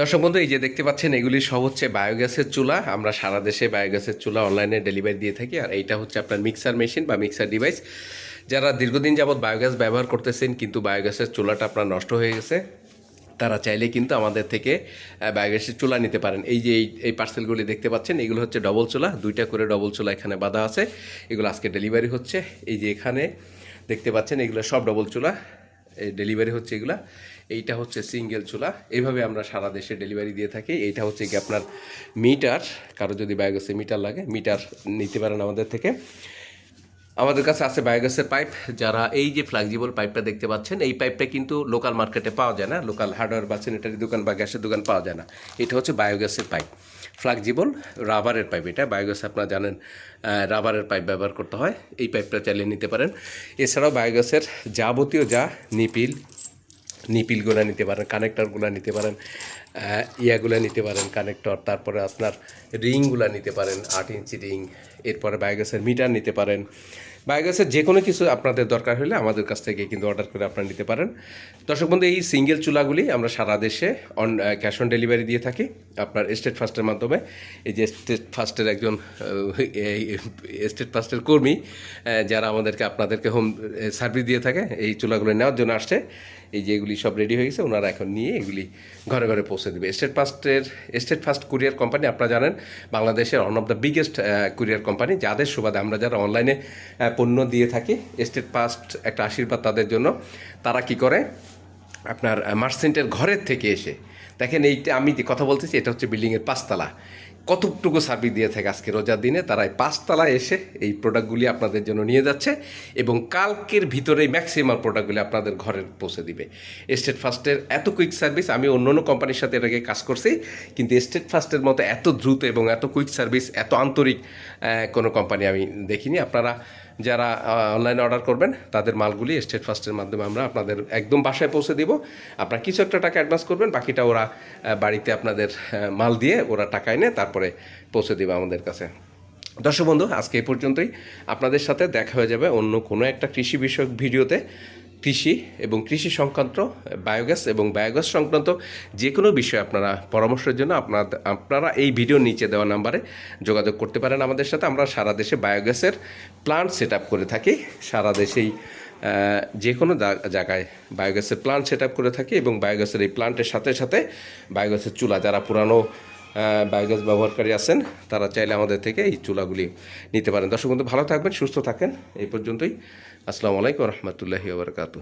দর্শক বন্ধু, এই যে দেখতে পাচ্ছেন, এগুলি সব হচ্ছে বায়োগ্যাসের চুলা। আমরা সারা দেশে বায়োগ্যাসের চুলা অনলাইনে ডেলিভারি দিয়ে থাকি। আর এইটা হচ্ছে আপনার মিক্সার মেশিন বা মিক্সার ডিভাইস যারা দীর্ঘদিন যাবৎ বায়োগ্যাস ব্যবহার করতেছেন, কিন্তু বায়োগ্যাসের চুলাটা আপনার নষ্ট হয়ে গেছে, তারা চাইলে কিন্তু আমাদের থেকে বায়োগ্যাসের চুলা নিতে পারেন। এই যে এই পার্সেলগুলি দেখতে পাচ্ছেন, এগুলো হচ্ছে ডবল চুলা। দুইটা করে ডবল চুলা এখানে বাঁধা আছে। এগুলো আজকে ডেলিভারি হচ্ছে। এই যে এখানে দেখতে পাচ্ছেন, এগুলো সব ডবল চুলা। এই ডেলিভারি হচ্ছে এগুলা। এইটা হচ্ছে সিঙ্গেল চুলা। এইভাবে আমরা সারা দেশে ডেলিভারি দিয়ে থাকি। এইটা হচ্ছে কি আপনার মিটার। কারও যদি বায়োগ্যাসে মিটার লাগে, মিটার নিতে পারেন আমাদের থেকে। আমাদের কাছে আছে বায়োগ্যাসের পাইপ। যারা এই যে ফ্লেক্সিবল পাইপটা দেখতে পাচ্ছেন, এই পাইপটা কিন্তু লোকাল মার্কেটে পাওয়া যায় না। লোকাল হার্ডওয়্যার বা স্যানিটারি দোকান বা গ্যাসের দোকান পাওয়া যায় না। এটা হচ্ছে বায়োগ্যাসের পাইপ ফ্লেক্সিবল রাবারের পাইপ এটা। বায়োগ্যাস আপনারা জানেন রাবারের পাইপ ব্যবহার করতে হয়। এই পাইপটা চালিয়ে নিতে পারেন। এছাড়াও বায়োগ্যাসের যাবতীয় যা নিপিল নিপিলগুলো নিতে পারেন কানেক্টরগুলো নিতে পারেন ইয়াগুলো নিতে পারেন কানেক্টর তারপরে আপনার রিংগুলো নিতে পারেন, আট ইঞ্চি রিং, এরপরে বায়োগ্যাসের মিটার নিতে পারেন। বায়োগ্যাসের যে কোনো কিছু আপনাদের দরকার হলে আমাদের কাছ থেকে কিন্তু অর্ডার করে আপনারা নিতে পারেন। দর্শক বন্ধু, এই সিঙ্গেল চুলাগুলি আমরা সারা দেশে অন ক্যাশ অন ডেলিভারি দিয়ে থাকি। আপনার স্টেট ফার্স্টের মাধ্যমে, এই যে স্টেট ফার্স্টের একজন স্টেট ফার্স্টের কর্মী যারা আমাদেরকে, আপনাদেরকে হোম সার্ভিস দিয়ে থাকে, এই চুলাগুলো নেওয়ার জন্য আসছে। এই যে এগুলি সব রেডি হয়ে গেছে, ওনারা এখন নিয়ে এগুলি ঘরে ঘরে পৌঁছে দেবে। স্টেট ফার্স্টের স্টেট ফার্স্ট কুরিয়ার কোম্পানি আপনারা জানেন, বাংলাদেশের one of the biggest courier company যাদের সুবাদে আমরা যারা অনলাইনে পণ্য দিয়ে থাকি স্টেট ফার্স্ট একটা আশীর্বাদ তাদের জন্য। তারা কি করে? আপনার মার্সেন্টের ঘরের থেকে এসে, দেখেন এইটা আমি যে কথা বলতেছি, এটা হচ্ছে বিল্ডিংয়ের পাঁচতলা। কতটুকু সার্ভিস দিয়ে থাকে আজকে রোজার দিনে? তারা এই পাঁচতলায় এসে এই প্রোডাক্টগুলি আপনাদের জন্য নিয়ে যাচ্ছে এবং কালকের ভিতরেই ম্যাক্সিমাম প্রোডাক্টগুলি আপনাদের ঘরে পৌঁছে দিবে। স্টেট ফার্স্টের এত কুইক সার্ভিস আমি অন্য অন্য কোম্পানির সাথে এটাকে কাজ করছি, কিন্তু স্টেট ফার্স্টের মতো এত দ্রুত এবং এত কুইক সার্ভিস এত আন্তরিক কোনো কোম্পানি আমি দেখিনি। আপনারা যারা অনলাইনে অর্ডার করবেন, তাদের মালগুলি স্টেট ফার্স্টের মাধ্যমে আমরা আপনাদের একদম বাসায় পৌঁছে দিব। আপনারা কিছু একটা টাকা অ্যাডভান্স করবেন, বাকিটা ওরা বাড়িতে আপনাদের মাল দিয়ে ওরা টাকা এনে তারপরে পৌঁছে দেবে আমাদের কাছে। দর্শক বন্ধু, আজকে এই পর্যন্তই। আপনাদের সাথে দেখা হয়ে যাবে অন্য কোনো একটা কৃষি বিষয়ক ভিডিওতে। কৃষি এবং কৃষি সংক্রান্ত বায়োগ্যাস এবং বায়োগ্যাস সংক্রান্ত যে কোনো বিষয়ে আপনারা পরামর্শের জন্য আপনার, আপনারা এই ভিডিও নিচে দেওয়া নাম্বারে যোগাযোগ করতে পারেন আমাদের সাথে। আমরা সারা দেশে বায়োগ্যাসের প্লান্ট সেট করে থাকি। সারা দেশেই যে কোনো জায়গায় বায়োগ্যাসের প্লান্ট সেট করে থাকি এবং বায়োগ্যাসের এই প্লান্টের সাথে সাথে বায়োগ্যাসের চুলা, যারা পুরানো বায়োগ্যাস ব্যবহারকারী আছেন, তারা চাইলে আমাদের থেকে এই চুলাগুলি নিতে পারেন। দর্শক বন্ধু, ভালো থাকবেন, সুস্থ থাকেন। এই পর্যন্তই। আসসালামু আলাইকুম রহমতুল্লাহি ওবরকাতু